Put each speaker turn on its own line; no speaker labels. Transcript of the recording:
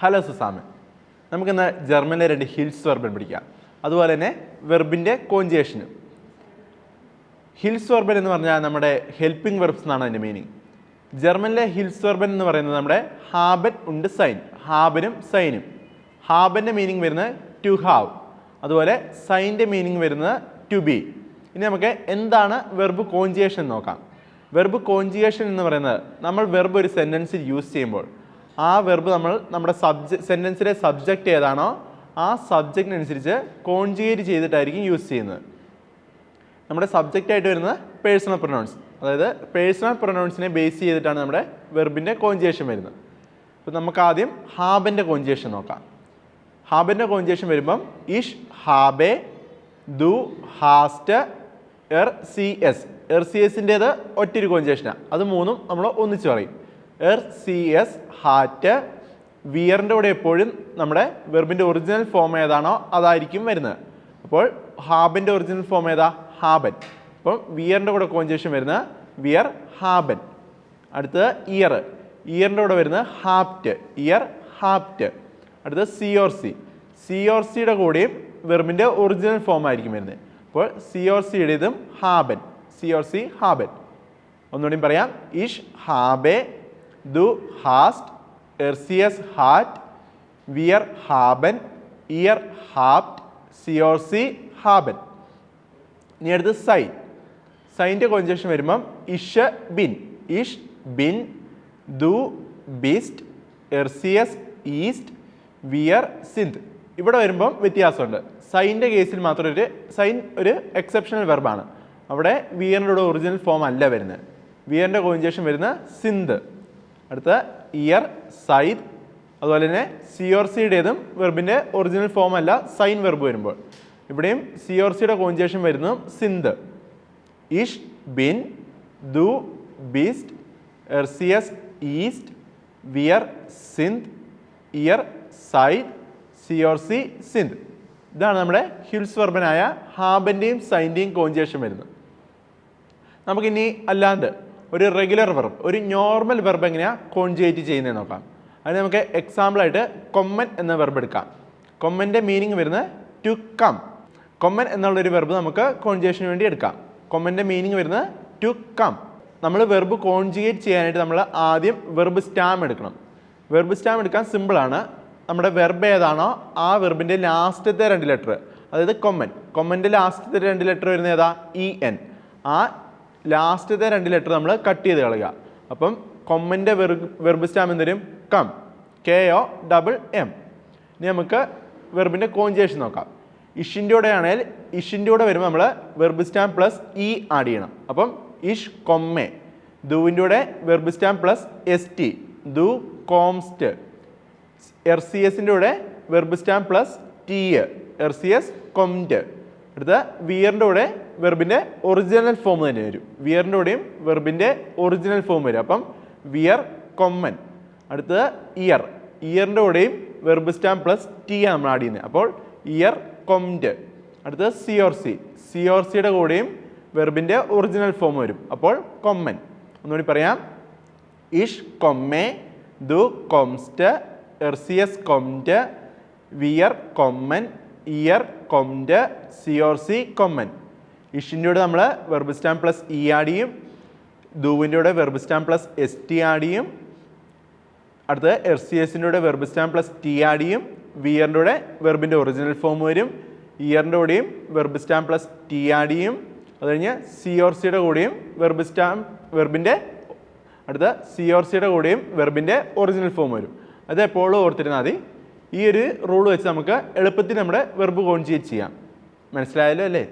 Hello സുസാമൻ. നമുക്കിന്ന് ജർമ്മനിലെ രണ്ട് hills വെർബൻ പിടിക്കാം. അതുപോലെ തന്നെ വെർബിന്റെ കോഞ്ചേഷനും ഹിൽസ് വെർബൻ എന്ന് പറഞ്ഞാൽ നമ്മുടെ ഹെൽപ്പിംഗ് വെർബ്സ് എന്നാണ് അതിന്റെ മീനിങ്. ജർമ്മനിലെ ഹിൽസ് വെർബൻ എന്ന് പറയുന്നത് നമ്മുടെ ഹാബൻ ഉണ്ട് സൈൻ. ഹാബനും സൈനും. ഹാബന്റെ മീനിങ് വരുന്നത് ടു ഹാവ്. അതുപോലെ സൈന്റെ മീനിങ് വരുന്നത് ടു ബി. ഇനി നമുക്ക് എന്താണ് വെർബ് കോഞ്ചിയേഷൻ നോക്കാം. വെർബ് കോഞ്ചിയേഷൻ എന്ന് പറയുന്നത് നമ്മൾ വെർബ് ഒരു സെന്റൻസിൽ യൂസ് ചെയ്യുമ്പോൾ ആ വെർബ് നമ്മൾ നമ്മുടെ സബ്ജ സെന്റൻസിലെ സബ്ജക്റ്റ് ഏതാണോ ആ സബ്ജക്റ്റിനനുസരിച്ച് കോൺജുഗേറ്റ് ചെയ്തിട്ടായിരിക്കും യൂസ് ചെയ്യുന്നത്. നമ്മുടെ സബ്ജക്റ്റ് ആയിട്ട് വരുന്നത് പേഴ്സണൽ പ്രൊനൗൺസ് അതായത് പേഴ്സണൽ പ്രൊനൗൺസിനെ ബേസ് ചെയ്തിട്ടാണ് നമ്മുടെ വെർബിന്റെ കോഞ്ചേഷൻ വരുന്നത്. അപ്പോൾ നമുക്ക് ആദ്യം ഹാബന്റെ കോഞ്ചേഷൻ നോക്കാം. ഹാബന്റെ കോഞ്ചേഷൻ വരുമ്പം ഇഷ് ഹാബെ ദു ഹാസ്റ്റ് എർ സി എസ്. എർ സി എസിന്റേത് ഒറ്റൊരു കോഞ്ചേഷനാണ് അത് മൂന്നും നമ്മൾ ഒന്നിച്ച് പറയും. എർ സി എസ് ഹാറ്റ് വിയറിന്റെ കൂടെ എപ്പോഴും നമ്മുടെ വെർബിന്റെ ഒറിജിനൽ ഫോം ഏതാണോ അതായിരിക്കും വരുന്നത്. അപ്പോൾ ഹാബിന്റെ ഒറിജിനൽ ഫോം ഏതാ? ഹാബൻ അപ്പം വിയറിന്റെ കൂടെ കോഞ്ചേഷൻ വരുന്നത് വിയർ ഹാബൻ അടുത്തത് ഇയർ ഇയറിന്റെ കൂടെ വരുന്നത് ഹാപ്റ്റ് ഇയർ ഹാപ്റ്റ് അടുത്തത് സി ഓർ സി സി ഓർ സിയുടെ കൂടെയും വെർബിന്റെ ഒറിജിനൽ ഫോം ആയിരിക്കും വരുന്നത്. അപ്പോൾ സി ഓർ സിയുടേതും ഹാബൻ സി ഓർ സി ഹാബൻ ഒന്നുകൂടി പറയാം. ഇഷ് ഹാബെ ദു ഹാസ്റ്റ് എർസിയസ് ഹാറ്റ് വിയർ ഹാബൻ ഇയർ ഹാപ്റ്റ് സിയോസി ഹാബൻ. ഇനി അടുത്ത് സൈൻ സൈന്റെ കോഞ്ചേഷൻ വരുമ്പം ഇഷ ബിൻ. ഇഷ് ബിൻ ദു ബിസ്റ്റ് എർസിയസ് ഈസ്റ്റ് വിയർ സിന്ത് ഇവിടെ വരുമ്പം വ്യത്യാസമുണ്ട്. സൈന്റെ കേസിൽ മാത്രം ഒരു സൈൻ ഒരു എക്സെപ്ഷണൽ വെർബാണ് അവിടെ വിയറിന്റെ ഒറിജിനൽ ഫോം അല്ല വരുന്നത്. വിയറിന്റെ കോഞ്ചേഷൻ വരുന്ന സിന്ത് അടുത്ത ഇയർ സൈദ് അതുപോലെ തന്നെ സി ഓർ സിയുടേതും വെർബിന്റെ ഒറിജിനൽ ഫോം അല്ല സൈൻ വെർബ് വരുമ്പോൾ. ഇവിടെയും സി ഓർ സിയുടെ കോഞ്ചേഷൻ വരുന്നു സിന്ത് ഇഷ് ബിൻ ദു ബീസ്റ്റ് എർസിയസ് ഈസ്റ്റ് വിയർ സിന്ത് ഇയർ സൈദ് സി സിന്ത് ഇതാണ് നമ്മുടെ ഹിൽസ് വെർബനായ ഹാബന്റെയും സൈന്റെയും കോഞ്ചേഷൻ വരുന്നത്. നമുക്കിനി അല്ലാണ്ട് ഒരു റെഗുലർ വെർബ് ഒരു നോർമൽ വെർബ് എങ്ങനെയാണ് കോൺജുഗേറ്റ് ചെയ്യുന്നത് നോക്കാം. അതിന് നമുക്ക് എക്സാമ്പിളായിട്ട് കൊമ്മൻ എന്ന വെർബ് എടുക്കാം. കൊമ്മന്റെ മീനിങ് വരുന്നത് ടു കം കൊമ്മൻ എന്നുള്ളൊരു വെർബ് നമുക്ക് കോൺജുഗേഷന് വേണ്ടി എടുക്കാം. കൊമ്മന്റെ മീനിങ് വരുന്നത് ടു കം നമ്മൾ വെർബ് കോൺജുഗേറ്റ് ചെയ്യാനായിട്ട് നമ്മൾ ആദ്യം വെർബ് സ്റ്റാം എടുക്കണം. വെർബ് സ്റ്റാം എടുക്കാൻ സിമ്പിളാണ് നമ്മുടെ വെർബ് ഏതാണോ ആ വെർബിന്റെ ലാസ്റ്റത്തെ രണ്ട് ലെറ്റർ അതായത് കൊമ്മൻ. കൊമ്മന്റെ ലാസ്റ്റത്തെ രണ്ട് ലെറ്റർ വരുന്നത് ഏതാ? ഇ എൻ ആ ലാസ്റ്റത്തെ രണ്ട് ലെറ്റർ നമ്മൾ കട്ട് ചെയ്ത് കളയുക. അപ്പം കൊമ്മന്റെ വെർബ് സ്റ്റാം എന്തരും കം കെ ഒ ഡബിൾ എം ഇനി നമുക്ക് വെർബിന്റെ കോഞ്ചേഷൻ നോക്കാം. ഇഷിന്റെ കൂടെ ആണെങ്കിൽ ഇഷിന്റെ കൂടെ വരുമ്പോൾ നമ്മൾ verb stem plus E add ചെയ്യണം. അപ്പം ഇഷ് കൊമ്മെ ദുവിന്റെ കൂടെ verb stem plus S T ദു കോംസ്റ്റ് എർ സി എസിന്റെ കൂടെ വെർബ് സ്റ്റാം പ്ലസ് ടി എർ സി എസ് കൊംറ്റ് അടുത്ത വിയറിന്റെ കൂടെ വെർബിന്റെ ഒറിജിനൽ ഫോം തന്നെ വരും. വിയറിന്റെ കൂടെയും വെർബിന്റെ ഒറിജിനൽ ഫോം വരും. അപ്പം വിയർ കൊമ്മൻ. അടുത്തത് ഇയർ. ഇയറിന്റെ കൂടെയും വെർബ് സ്റ്റാം പ്ലസ് ടി ആണ് നമ്മൾ ആഡ് ചെയ്യുന്നത്. അപ്പോൾ ഇയർ കൊംറ്റ് അടുത്തത് സി ഓർ സി. സി ഓർ സിയുടെ കൂടെയും വെർബിന്റെ ഒറിജിനൽ ഫോം വരും. അപ്പോൾ കൊമ്മൻ. ഒന്നുകൂടി പറയാം. ഇഷ് കൊമ്മെ ദു കൊംസ്റ്റ് എർസിയസ് കൊംറ്റ് വിയർ കൊമ്മൻ ഇയർ കൊംറ്റ് സി കൊമ്മൻ. ഇഷിന്റെ നമ്മൾ verb stem plus E add ചെയ്യും. ദുവിന്റെ കൂടെ verb stem plus S T add ചെയ്യും. അടുത്തത് എർ സി എസിന്റെ കൂടെ verb stem plus T add വിയറിന്റെ കൂടെ വെർബിന്റെ ഒറിജിനൽ ഫോം വരും. ഇയറിന്റെ കൂടെയും verb stem plus T add അത് കഴിഞ്ഞ് സി ഓർ സിയുടെ കൂടെയും വെർബ് സ്റ്റാം വെർബിന്റെ അടുത്ത സി ഓർ സിയുടെ കൂടെയും വെർബിന്റെ ഒറിജിനൽ ഫോം വരും. അത് എപ്പോഴും ഓർത്തിരുന്നാൽ മതി. ഈ ഒരു റൂൾ വെച്ച് നമുക്ക് എളുപ്പത്തിൽ നമ്മുടെ വെർബ് കോൺജിയേറ്റ് ചെയ്യാം. മനസ്സിലായല്ലോ അല്ലേ?